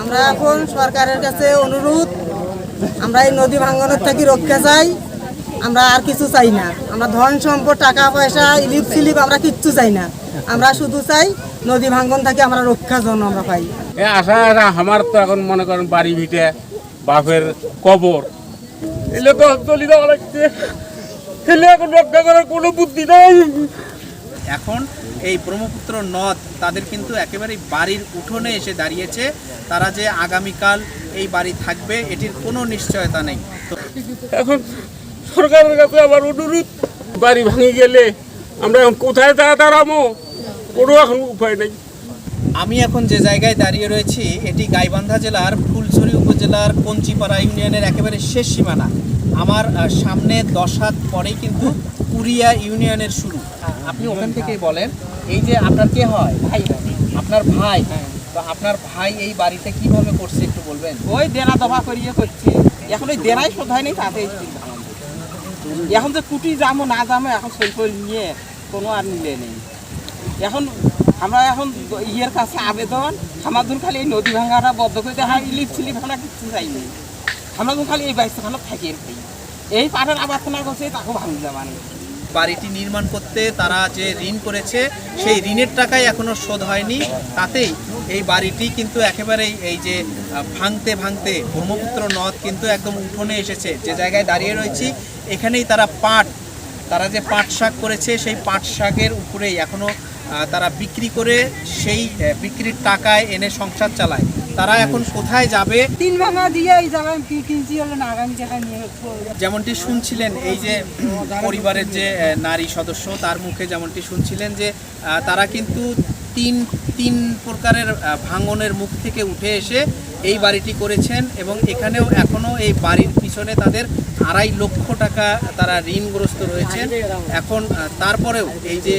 আমরা এখন সরকারের কাছে অনুরোধ আমরা এই নদী ভাঙ্গনের থেকে রক্ষা চাই আমরা আর কিছু চাই না। আমরা ধন সম্পদ টাকা পয়সা ইলিপ সিলিপ আমরা কিচ্ছু চাই না। আমরা শুধু চাই নদী ভাঙ্গন থেকে আমরা রক্ষার জন্য আমরা পাই। এ আশা আশা আমার তো এখন মনে করেন বাড়ি ভিটে বাপের কবর। এলে তো চলি দেওয়া লাগছে। এলে এখন রক্ষা করার কোনো বুদ্ধি নাই। এখন এই ব্রহ্মপুত্র নদ তাদের কিন্তু একেবারেই বাড়ির উঠোনে এসে দাঁড়িয়েছে। তারা যে আগামীকাল এই বাড়ি থাকবে এটির কোনো নিশ্চয়তা নেই। এখন সরকারের কাছে আবার অনুরোধ বাড়ি ভাঙি গেলে আমরা এখন কোথায় দাঁড়া দাঁড়াবো? কোনো এখন উপায় নেই। আমি এখন যে জায়গায় দাঁড়িয়ে রয়েছি এটি গাইবান্ধা জেলার ফুলছড়ি উপজেলার কঞ্চিপাড়া ইউনিয়নের একেবারে শেষ সীমানা। আমার সামনে দশ হাত পরেই কিন্তু কুরিয়া ইউনিয়নের শুরু। আপনি ওখান থেকেই বলেন। এই যে আপনার কে হয়? ভাই আপনার ভাই। তো আপনার ভাই এই বাড়িটা কীভাবে করছে একটু বলবেন? ওই দেনা দফা করিয়ে করছে। এখন ওই দেনাই শোধ হয়নি তাতে এখন যে কুটি যাব না যাব এখন সই করে নিয়ে কোনো আর নিলে নেই। এখন আমরা এখন ইয়ের কাছে আবেদন আমাদের খালি এই নদী ভাঙাটা বদ্ধ করে দেখা ইলিপ সিলিপ আমরা কিছু চাইনি আমরা খালি এই বাইশখানা থাকিয়ে এই পাটের আবাদনা করছে তাকেও ভাঙি যাবানি বাড়িটি নির্মাণ করতে তারা যে ঋণ করেছে, সেই ঋণের টাকাই এখনও শোধ হয়নি। তাতেই এই বাড়িটি কিন্তু একেবারেই এই যে ভাঙতে ভাঙতে ব্রহ্মপুত্র নদ কিন্তু একদম উঠোনে এসেছে। যে জায়গায় দাঁড়িয়ে রয়েছি, এখানেই তারা পাট, তারা যে পাট শাক করেছে, সেই পাট শাকের উপরেই এখনও তারা বিক্রি করে সেই বিক্রির টাকায় এনে সংসার চালায়। তারা এখন কোথায় যাবে? তিন ভাঙা দিয়ে এই জায়গায় কিনছি হলো আগামী জায়গায় নিয়ে যেমনটি শুনছিলেন এই যে পরিবারের যে নারী সদস্য তার মুখে যেমনটি শুনছিলেন যে তারা কিন্তু তিন তিন প্রকারের ভাঙনের মুখ থেকে উঠে এসে এই বাড়িটি করেছেন এবং এখানেও এখনও এই বাড়ির পিছনে তাদের আড়াই লক্ষ টাকা তারা ঋণগ্রস্ত রয়েছেন। এখন তারপরেও এই যে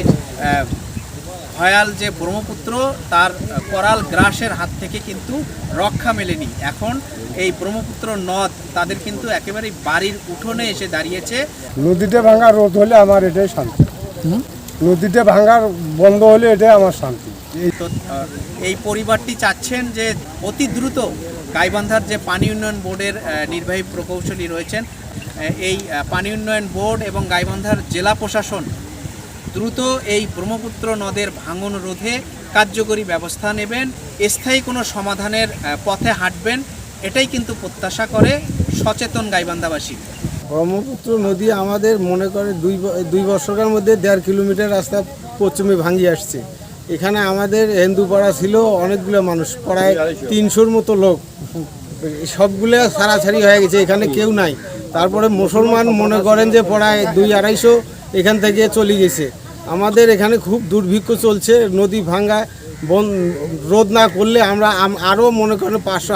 ভয়াল যে ব্রহ্মপুত্র তার করাল গ্রাসের হাত থেকে কিন্তু রক্ষা মেলেনি। এখন এই ব্রহ্মপুত্র নদ তাদের কিন্তু একেবারেই বাড়ির উঠোনে এসে দাঁড়িয়েছে। নদীতে ভাঙা রোধ হলে আমার এটাই শান্তি। নদীতে ভাঙার বন্ধ হলে এটাই আমার শান্তি। এই তো আহ, এই পরিবারটি চাচ্ছেন যে অতি দ্রুত গাইবান্ধার যে পানি উন্নয়ন বোর্ডের নির্বাহী প্রকৌশলী রয়েছেন এই পানি উন্নয়ন বোর্ড এবং গাইবান্ধার জেলা প্রশাসন দ্রুত এই ব্রহ্মপুত্র নদের ভাঙন রোধে কার্যকরী ব্যবস্থা নেবেন। স্থায়ী কোনো সমাধানের পথে হাঁটবেন। এটাই কিন্তু প্রত্যাশা করে সচেতন গাইবান্ধাবাসী। ব্রহ্মপুত্র নদী আমাদের মনে করে দুই দুই বছরের মধ্যে দেড় কিলোমিটার রাস্তা পশ্চিমে ভাঙিয়ে আসছে। এখানে আমাদের হিন্দুপাড়া ছিল, অনেকগুলো মানুষ, প্রায় তিনশোর মতো লোক। সবগুলো ছাড়াছাড়ি হয়ে গেছে, এখানে কেউ নাই। তারপরে মুসলমান মনে করেন যে প্রায় দুই আড়াইশো এখান থেকে চলে গেছে। আমাদের এখানে খুব দুর্ভিক্ষ চলছে, নদী ভাঙ্গা বন রোধ না করলে আমরা আরও মনে করেন পাঁচশো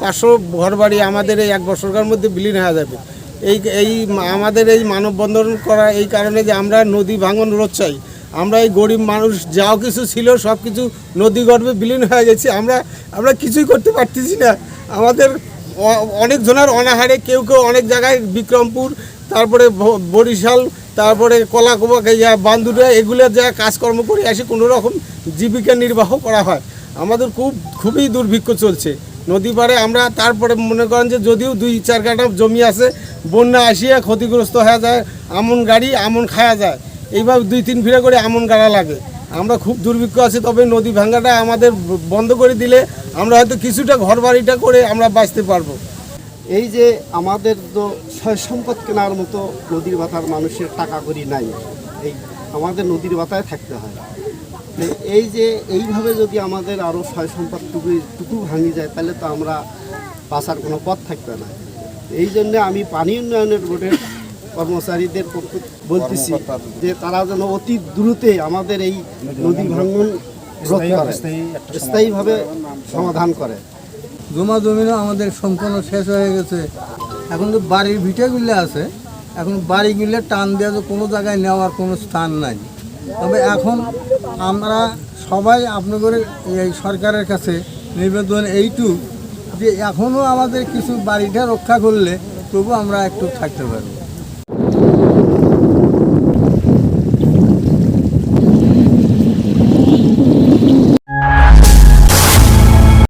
পাঁচশো ঘর বাড়ি আমাদের এই এক বছরকার মধ্যে বিলীন হয়ে যাবে। এই এই আমাদের এই মানববন্ধন করা এই কারণে যে আমরা নদী ভাঙন রোধ চাই। আমরা এই গরিব মানুষ, যাও কিছু ছিল, সব কিছু নদী গর্ভে বিলীন হয়ে গেছে, আমরা আমরা কিছুই করতে পারতেছি না। আমাদের অ- অনেক জনের অনাহারে, কেউ কেউ অনেক জায়গায় বিক্রমপুর, তারপরে বরিশাল তারপরে কলা কলাকোবা ইয়া বান্দুরা এগুলো যা কাজকর্ম করে আসে, কোনো রকম জীবিকা নির্বাহ করা হয়। আমাদের খুব, খুবই দুর্ভিক্ষ চলছে। নদী পাড়ে আমরা তারপরে মনে করেন যে যদিও দুই চার কাটা জমি আছে, বন্যা আসিয়া ক্ষতিগ্রস্ত হয়ে যায়, আমন গাড়ি আমন খাওয়া যায়। এইভাবে দুই তিন ফিরে করে আমন গাড়া লাগে। আমরা খুব দুর্ভিক্ষ আছি, তবে নদী ভাঙ্গাটা আমাদের বন্ধ করে দিলে আমরা হয়তো কিছুটা ঘর বাড়িটা করে আমরা বাঁচতে পারব। এই যে আমাদের তো সয় সম্পদ কেনার মতো নদীর বাতার মানুষের টাকা করি নাই। এই আমাদের নদীর বাতায় থাকতে হয়। এই যে এইভাবে যদি আমাদের আরও সয় সম্পদ টুকু টুকু ভাঙি যায় তাহলে তো আমরা বাঁচার কোনো পথ থাকবে না। এই জন্য আমি পানি উন্নয়নের বোর্ডের কর্মচারীদের বলতেছি যে তারা যেন অতি দ্রুতে আমাদের এই নদী ভাঙন স্থায়ীভাবে সমাধান করে। জমা জমিনও আমাদের সম্পূর্ণ শেষ হয়ে গেছে। এখন তো বাড়ির ভিটেগুলো আছে। এখন বাড়িগুলো টান দেওয়া তো কোনো জায়গায় নেওয়ার কোনো স্থান নাই। তবে এখন আমরা সবাই আপনাদের এই সরকারের কাছে নিবেদন এইটুক যে এখনও আমাদের কিছু বাড়িটা রক্ষা করলে তবু আমরা একটু থাকতে পারব।